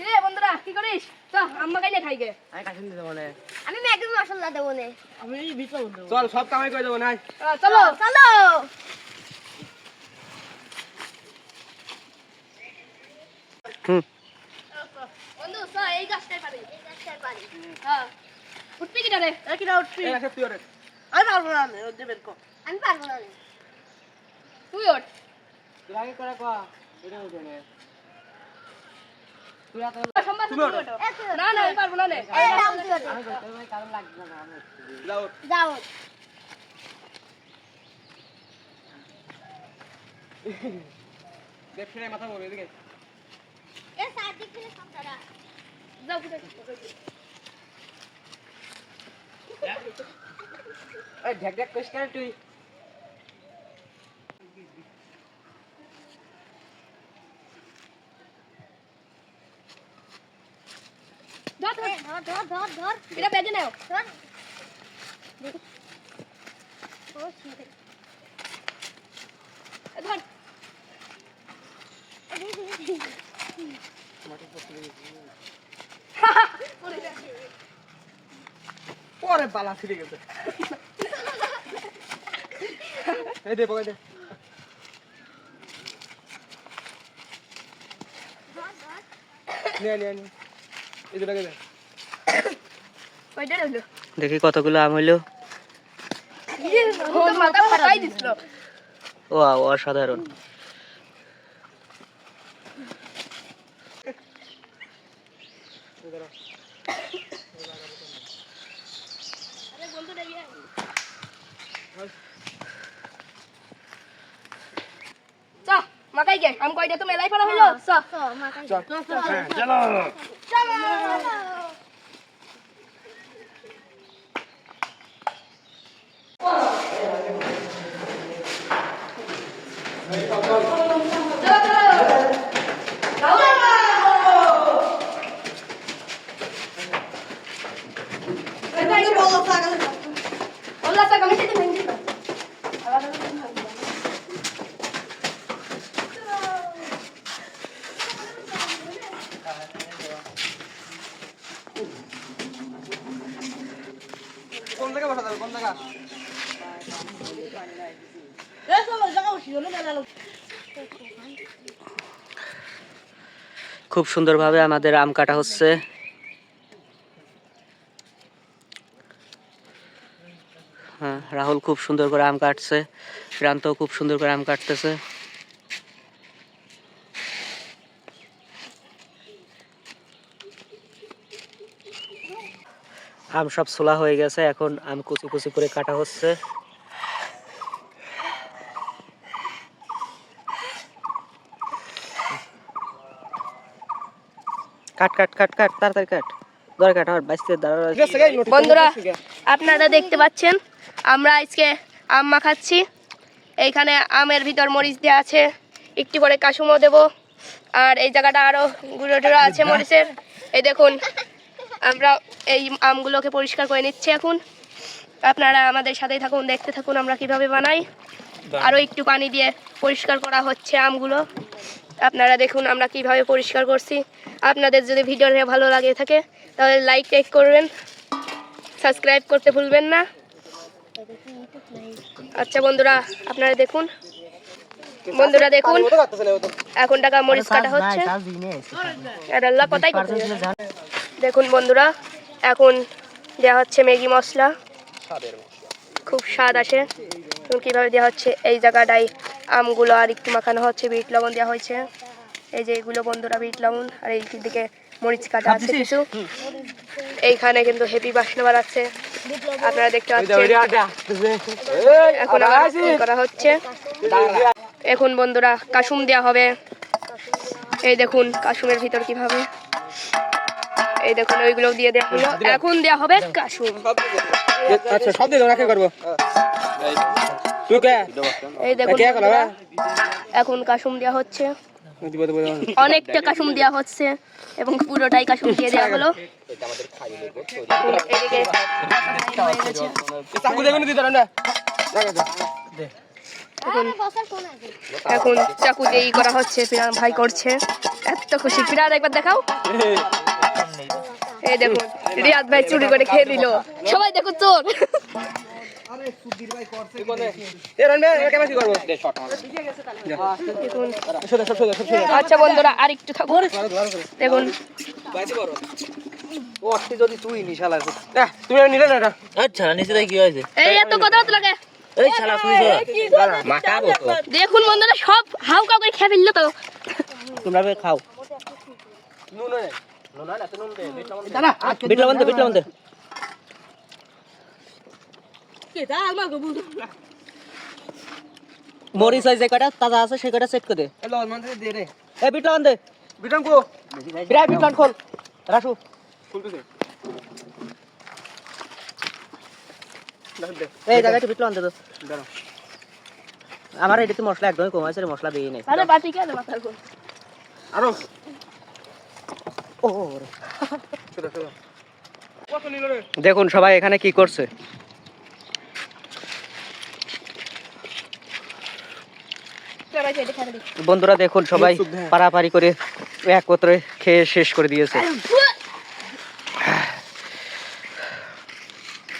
রে বন্ধুরা কি করিস? চ আম্মা কাইলে খাইগে। আমি কাছে দিতে মানে আমি ম্যাগি মশলা দেবো নে। চল সব কামাই করে দেবো নাই? চলো চলো হুম। বন্ধু চ এই গাছটাই পারি এই গাছটায় পারি। হ্যাঁ উঠবি কি রে? এই আছে তুই আমি পারব না নে। তুই ওঠ। তুই আগে করে কয়া এটা উঠে নে। তুই এত সম্ভব তুমি ওঠো। এত না না আমি পারব না নে। এই নাও তুই ওঠো। আমি করতে ভাই কারণ লাগবে না আমি যাও যাও দেখ ফিরে মাথা বলবে এদিকে এ সাদিক থেকে সবটা যাও ফুটে এই ঢেক ঢেক করিস কেন তুই? ধর ধর ধর ধর ধর এটা বেজে নাও। ধর। ধর। দি, দি, দি। পরে বালা ছিড়ে গেছে। এই দে ধর। নে নে নে দেখি কতগুলো আম হইল তোর মাথা ফাটাই দিছিল। ও অসাধারণ। ইয়ে মাকাই গে আম কয়টা? তো মেলাই ফেলা হইল? চ। চল হ্যাঁ চলো বসা যাবে কোন জায়গা? খুব সুন্দরভাবে আমাদের আম কাটা হচ্ছে। হ্যাঁ রাহুল খুব সুন্দর করে আম কাটছে প্রান্তও খুব সুন্দর করে আম কাটতেছে। আম সব ছোলা হয়ে গেছে এখন আম কুচি কুচি করে কাটা হচ্ছে। কাট কাট কাট কাট তাড়াতাড়ি কাট। দর কাট আর বাইসতে বন্ধুরা আপনারা দেখতে পাচ্ছেন আমরা আজকে আম মাখাচ্ছি। এইখানে আমের ভিতর মরিচ দেওয়া আছে একটু করে কাসুমও দেব। আর এই জায়গাটা আরও গুঁড়ো টুড়ো আছে মরিচের। এই দেখুন আমরা এই আমগুলোকে পরিষ্কার করে নিচ্ছি এখন। আপনারা আমাদের সাথেই থাকুন দেখতে থাকুন আমরা কীভাবে বানাই। আরও একটু পানি দিয়ে পরিষ্কার করা হচ্ছে আমগুলো। আপনারা দেখুন আমরা কীভাবে পরিষ্কার করছি। আপনাদের যদি ভিডিওটা ভালো লাগে থাকে তাহলে লাইক টাইক করবেন। সাবস্ক্রাইব করতে ভুলবেন না। আচ্ছা বন্ধুরা আপনারা দেখুন। বন্ধুরা দেখুন এখন টাকা মরিচ কাটা হচ্ছে। আর আল্লাহ কথাই করতে দেখুন বন্ধুরা এখন দেওয়া হচ্ছে ম্যাগি মশলা। খুব স্বাদ আসে। এবং কীভাবে দেওয়া হচ্ছে এই জায়গাটায় আমগুলো আর একটু মাখানো হচ্ছে বিট লবণ দেওয়া হয়েছে। এই যে এগুলো বন্ধুরা বিট লবণ আর এই দিকে মরিচ কাটা আছে কিছু। এইখানে কিন্তু হেভি বাসনা বাড়াচ্ছে আপনারা দেখতে পাচ্ছেন। এখন আবার করা হচ্ছে। এখন বন্ধুরা কাসুম দেওয়া হবে। এই দেখুন কাসুমের ভিতর কীভাবে এই দেখুন ওইগুলো দিয়ে দেওয়া হলো। এখন দেওয়া হবে কাসুম আচ্ছা সব দিয়ে রাখে করব তুই কে? এই দেখুন করবে এখন কাসুম দেওয়া হচ্ছে। অনেকটা কাসুম দেওয়া হচ্ছে এবং পুরোটাই কাসুম দিয়ে দেওয়া হলো। হয়ে এখন চাকু দিয়ে ই করা হচ্ছে ভাই করছে। এত খুশি। পিরান একবার দেখাও। এই দেখুন রিয়াদ ভাই চুরি করে খেয়ে দিল সবাই দেখো চোর। দেখুন আচ্ছা বন্ধুরা আর একটু থাকুন দেখুন। যদি তুই নিশালা আহ, নিলে না আচ্ছা নিচে কি হয়েছে। এই এত কথা লাগে। এই শালা তো। দেখুন বন্ধুরা সব হাউ কাউ করে খেয়ে ফেলল তো। তোমরা খাও। নুন নেই নুন না তো নুন দে বিটলা বন্ধ মরিচ হয় যে কটা তাজা আছে সেই কটা সেট করে দে দে রে এ বিটলা বন্ধ বিটাম কো বিরাট বিটলান খোল রাসু খুলতেছে এই জায়গাটা বিটলা বন্ধ তো আমার এটাতে মশলা একদমই কম আছে মশলা বেশি নেই আরে বাটি কেন মাথার উপর? আরও ও সোজা সোজা কত নিল রে দেখুন সবাই এখানে কি করছে। বন্ধুরা দেখুন সবাই পারাপারি করে একত্রে খেয়ে শেষ করে দিয়েছে।